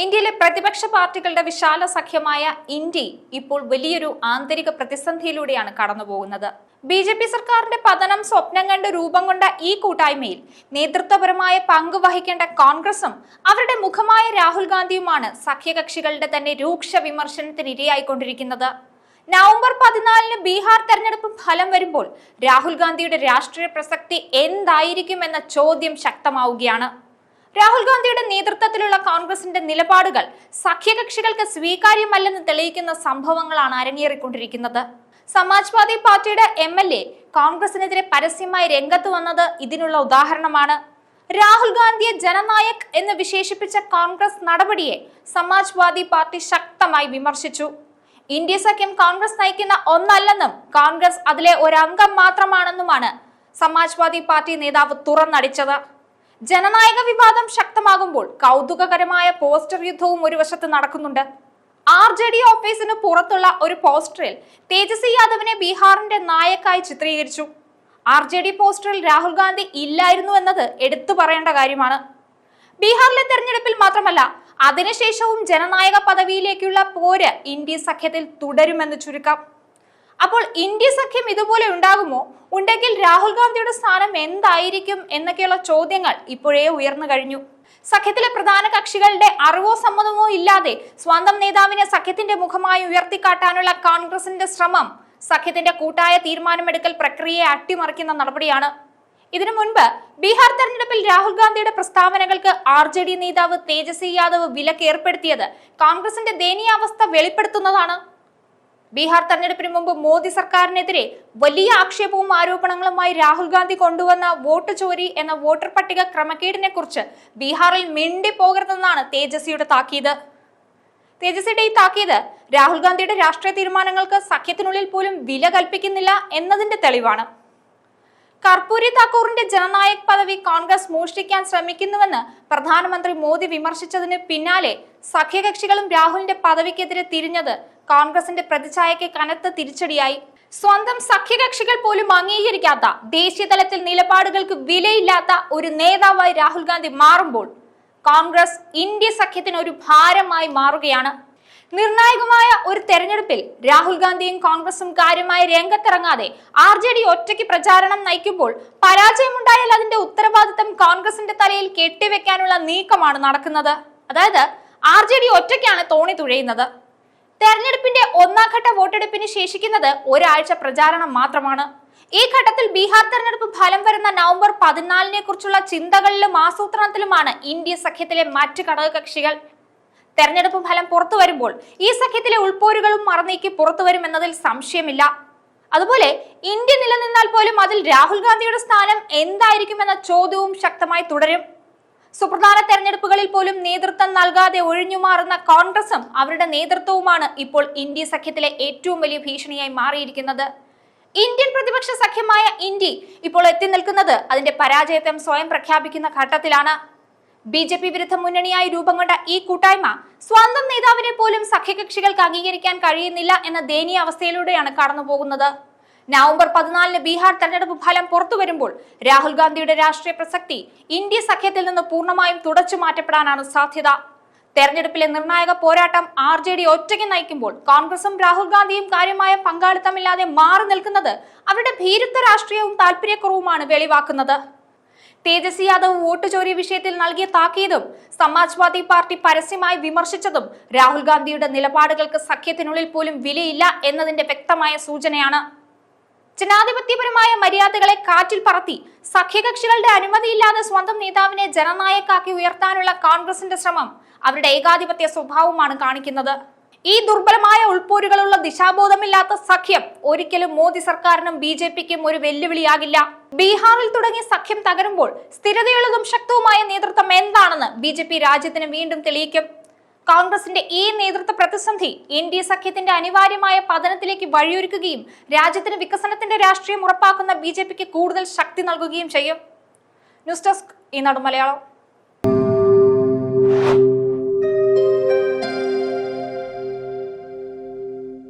ഇന്ത്യയിലെ പ്രതിപക്ഷ പാർട്ടികളുടെ വിശാല സഖ്യമായ ഇന്ത്യ ഇപ്പോൾ വലിയൊരു ആന്തരിക പ്രതിസന്ധിയിലൂടെയാണ് കടന്നുപോകുന്നത്. ബി ജെ പി സർക്കാരിന്റെ പതനം സ്വപ്നം കണ്ട് രൂപം കൊണ്ട ഈ കൂട്ടായ്മയിൽ നേതൃത്വപരമായ പങ്ക് വഹിക്കേണ്ട കോൺഗ്രസും അവരുടെ മുഖമായ രാഹുൽ ഗാന്ധിയുമാണ് സഖ്യകക്ഷികളുടെ തന്നെ രൂക്ഷ വിമർശനത്തിന് ഇരയായിക്കൊണ്ടിരിക്കുന്നത് നവംബർ പതിനാലിന് ബീഹാർ തെരഞ്ഞെടുപ്പ് ഫലം വരുമ്പോൾ രാഹുൽ ഗാന്ധിയുടെ രാഷ്ട്രീയ പ്രസക്തി എന്തായിരിക്കും എന്ന ചോദ്യം ശക്തമാവുകയാണ്. രാഹുൽ ഗാന്ധിയുടെ നേതൃത്വത്തിലുള്ള കോൺഗ്രസിന്റെ നിലപാടുകൾ സഖ്യകക്ഷികൾക്ക് സ്വീകാര്യമല്ലെന്ന് തെളിയിക്കുന്ന സംഭവങ്ങളാണ് അരങ്ങേറിക്കൊണ്ടിരിക്കുന്നത്. സമാജ്വാദി പാർട്ടിയുടെ എം എൽ എ കോൺഗ്രസിനെതിരെ പരസ്യമായി രംഗത്ത് വന്നത് ഇതിനുള്ള ഉദാഹരണമാണ്. രാഹുൽ ഗാന്ധിയെ ജനനായക് എന്ന് വിശേഷിപ്പിച്ച കോൺഗ്രസ് നടപടിയെ സമാജ്വാദി പാർട്ടി ശക്തമായി വിമർശിച്ചു. ഇന്ത്യ സഖ്യം കോൺഗ്രസ് നയിക്കുന്ന ഒന്നല്ലെന്നും കോൺഗ്രസ് അതിലെ ഒരംഗം മാത്രമാണെന്നുമാണ് സമാജ്വാദി പാർട്ടി നേതാവ് തുറന്നടിച്ചത്. ജനനായക വിവാദം ശക്തമാകുമ്പോൾ കൗതുകകരമായ പോസ്റ്റർ യുദ്ധവും ഒരു വശത്ത് നടക്കുന്നുണ്ട്. ആർ ജെ ഡി ഓഫീസിന് പുറത്തുള്ള ഒരു പോസ്റ്ററിൽ തേജസ്വി യാദവിനെ ബീഹാറിന്റെ നായക്കായി ചിത്രീകരിച്ചു. ആർ ജെ ഡി പോസ്റ്ററിൽ രാഹുൽ ഗാന്ധി ഇല്ലായിരുന്നു എന്നത് എടുത്തു പറയേണ്ട കാര്യമാണ്. ബീഹാറിലെ തെരഞ്ഞെടുപ്പിൽ മാത്രമല്ല അതിനുശേഷവും ജനനായക പദവിയിലേക്കുള്ള പോര് ഇന്ത്യ സഖ്യത്തിൽ തുടരുമെന്ന് ചുരുക്കം. അപ്പോൾ ഇന്ത്യ സഖ്യം ഇതുപോലെ ഉണ്ടാകുമോ? ഉണ്ടെങ്കിൽ രാഹുൽ ഗാന്ധിയുടെ സ്ഥാനം എന്തായിരിക്കും എന്നൊക്കെയുള്ള ചോദ്യങ്ങൾ ഇപ്പോഴേ ഉയർന്നു കഴിഞ്ഞു. സഖ്യത്തിലെ പ്രധാന കക്ഷികളുടെ അറിവോ സമ്മതമോ ഇല്ലാതെ സ്വന്തം നേതാവിനെ സഖ്യത്തിന്റെ മുഖമായി ഉയർത്തിക്കാട്ടാനുള്ള കോൺഗ്രസിന്റെ ശ്രമം സഖ്യത്തിന്റെ കൂട്ടായ തീരുമാനമെടുക്കൽ പ്രക്രിയയെ അട്ടിമറിക്കുന്ന നടപടിയാണ്. ഇതിനു മുൻപ് ബീഹാർ തെരഞ്ഞെടുപ്പിൽ രാഹുൽ ഗാന്ധിയുടെ പ്രസ്താവനകൾക്ക് ആർ ജെ ഡി നേതാവ് തേജസ്വി യാദവ് വിലക്ക് ഏർപ്പെടുത്തിയത് കോൺഗ്രസിന്റെ ദയനീയാവസ്ഥ വെളിപ്പെടുത്തുന്നതാണ്. ബീഹാർ തെരഞ്ഞെടുപ്പിന് മുമ്പ് മോദി സർക്കാരിനെതിരെ വലിയ ആക്ഷേപവും ആരോപണങ്ങളുമായി രാഹുൽ ഗാന്ധി കൊണ്ടുവന്ന വോട്ട് ചോരി എന്ന വോട്ടർ പട്ടിക ക്രമക്കേടിനെ കുറിച്ച് ബീഹാറിൽ മിണ്ടി പോകരുതെന്നാണ് തേജസ്വിയുടെ താക്കീത്. തേജസ്വിയുടെ ഈ താക്കീത് രാഹുൽ ഗാന്ധിയുടെ രാഷ്ട്രീയ തീരുമാനങ്ങൾക്ക് സഖ്യത്തിനുള്ളിൽ പോലും വില കൽപ്പിക്കുന്നില്ല എന്നതിന്റെ തെളിവാണ്. കർപ്പൂരി താക്കൂറിന്റെ ജനനായക് പദവി കോൺഗ്രസ് മോഷ്ടിക്കാൻ ശ്രമിക്കുന്നുവെന്ന് പ്രധാനമന്ത്രി മോദി വിമർശിച്ചതിന് പിന്നാലെ സഖ്യകക്ഷികളും രാഹുലിന്റെ പദവിക്കെതിരെ തിരിഞ്ഞത് കോൺഗ്രസിന്റെ പ്രതിച്ഛായയ്ക്ക് കനത്ത തിരിച്ചടിയായി. സ്വന്തം സഖ്യകക്ഷികൾ പോലും അംഗീകരിക്കാത്ത ദേശീയതലത്തിൽ നിലപാടുകൾക്ക് വിലയില്ലാത്ത ഒരു നേതാവായി രാഹുൽ ഗാന്ധി മാറുമ്പോൾ കോൺഗ്രസ് ഇന്ത്യ സഖ്യത്തിന് ഒരു ഭാരമായി മാറുകയാണ്. നിർണായകമായ ഒരു തെരഞ്ഞെടുപ്പിൽ രാഹുൽ ഗാന്ധിയും കോൺഗ്രസും കാര്യമായി രംഗത്തിറങ്ങാതെ ആർ ജെ ഡി ഒറ്റയ്ക്ക് പ്രചാരണം നയിക്കുമ്പോൾ പരാജയമുണ്ടായാൽ അതിന്റെ ഉത്തരവാദിത്തം കോൺഗ്രസിന്റെ തലയിൽ കെട്ടിവെക്കാനുള്ള നീക്കമാണ് നടക്കുന്നത്. അതായത് ആർ ജെ ഡി ഒറ്റയ്ക്കാണ് തോണി തുഴയുന്നത്. തെരഞ്ഞെടുപ്പിന്റെ ഒന്നാം ഘട്ട വോട്ടെടുപ്പിന് ശേഷിക്കുന്നത് ഒരാഴ്ച പ്രചാരണം മാത്രമാണ്. ഈ ഘട്ടത്തിൽ ബീഹാർ തെരഞ്ഞെടുപ്പ് ഫലം വരുന്ന നവംബർ പതിനാലിനെ കുറിച്ചുള്ള ചിന്തകളിലും ആസൂത്രണത്തിലുമാണ് ഇന്ത്യ സഖ്യത്തിലെ മറ്റ് ഘടകകക്ഷികൾ. തെരഞ്ഞെടുപ്പ് ഫലം പുറത്തു വരുമ്പോൾ ഈ സഖ്യത്തിലെ ഉൾപോരുകളും മറന്നീക്കി പുറത്തു വരുമെന്നതിൽ സംശയമില്ല. അതുപോലെ ഇന്ത്യ നിലനിന്നാൽ പോലും അതിൽ രാഹുൽ ഗാന്ധിയുടെ സ്ഥാനം എന്തായിരിക്കുമെന്ന ചോദ്യവും ശക്തമായി തുടരും. സുപ്രധാന തെരഞ്ഞെടുപ്പുകളിൽ പോലും നേതൃത്വം നൽകാതെ ഒഴിഞ്ഞുമാറുന്ന കോൺഗ്രസും അവരുടെ നേതൃത്വവുമാണ് ഇപ്പോൾ ഇന്ത്യ സഖ്യത്തിലെ ഏറ്റവും വലിയ ഭീഷണിയായി മാറിയിരിക്കുന്നത്. ഇന്ത്യൻ പ്രതിപക്ഷ സഖ്യമായ ഇന്ത്യ ഇപ്പോൾ എത്തി നിൽക്കുന്നത് അതിന്റെ പരാജയത്വം സ്വയം പ്രഖ്യാപിക്കുന്ന ഘട്ടത്തിലാണ്. ബി ജെ പി വിരുദ്ധ മുന്നണിയായി രൂപം കൊണ്ട ഈ കൂട്ടായ്മ സ്വന്തം നേതാവിനെ പോലും സഖ്യകക്ഷികൾക്ക് അംഗീകരിക്കാൻ കഴിയുന്നില്ല എന്ന ദയനീയ അവസ്ഥയിലൂടെയാണ് കടന്നുപോകുന്നത്. നവംബർ പതിനാലിന് ബീഹാർ തെരഞ്ഞെടുപ്പ് ഫലം പുറത്തു വരുമ്പോൾ രാഹുൽ ഗാന്ധിയുടെ രാഷ്ട്രീയ പ്രസക്തി ഇന്ത്യ സഖ്യത്തിൽ നിന്ന് പൂർണമായും തുടച്ചു മാറ്റപ്പെടാനാണ് സാധ്യത. തെരഞ്ഞെടുപ്പിലെ നിർണായക പോരാട്ടം ആർ ജെ ഡി ഒറ്റയ്ക്ക് നയിക്കുമ്പോൾ കോൺഗ്രസും രാഹുൽ ഗാന്ധിയും കാര്യമായ പങ്കാളിത്തമില്ലാതെ മാറി നിൽക്കുന്നത് അവരുടെ ഭീരുത്വ രാഷ്ട്രീയവും താല്പര്യക്കുറവുമാണ് വെളിവാക്കുന്നത്. തേജസ്വി യാദവ് വോട്ട് ചോരി വിഷയത്തിൽ നൽകിയ താക്കീതും സമാജ്വാദി പാർട്ടി പരസ്യമായി വിമർശിച്ചതും രാഹുൽ ഗാന്ധിയുടെ നിലപാടുകൾക്ക് സഖ്യത്തിനുള്ളിൽ പോലും വിലയില്ല എന്നതിന്റെ വ്യക്തമായ സൂചനയാണ്. ജനാധിപത്യപരമായ മര്യാദകളെ കാറ്റിൽ പറത്തി സഖ്യകക്ഷികളുടെ അനുമതിയില്ലാതെ സ്വന്തം നേതാവിനെ ജനനായക്കാക്കി ഉയർത്താനുള്ള കോൺഗ്രസിന്റെ ശ്രമം അവരുടെ ഏകാധിപത്യ സ്വഭാവമാണ് കാണിക്കുന്നത്. ഈ ദുർബലമായ ഉൾപോരുകളുള്ള ദിശാബോധമില്ലാത്ത സഖ്യം ഒരിക്കലും മോദി സർക്കാരിനും ബി ജെ പിക്കും ഒരു വെല്ലുവിളിയാകില്ല. ബീഹാറിൽ തുടങ്ങിയ സഖ്യം തകരുമ്പോൾ സ്ഥിരതയുള്ളതും ശക്തവുമായ നേതൃത്വം എന്താണെന്ന് ബി രാജ്യത്തിന് വീണ്ടും തെളിയിക്കും. കോൺഗ്രസിന്റെ ഈ നേതൃത്വ പ്രതിസന്ധി എൻ ഡി എ സഖ്യത്തിന്റെ അനിവാര്യമായ പതനത്തിലേക്ക് വഴിയൊരുക്കുകയും രാജ്യത്തിന് വികസനത്തിന്റെ രാഷ്ട്രീയം ഉറപ്പാക്കുന്ന ബി ജെ പിക്ക് കൂടുതൽ ശക്തി നൽകുകയും ചെയ്യും. ന്യൂസ് ഡെസ്ക് ഈ മലയാളം.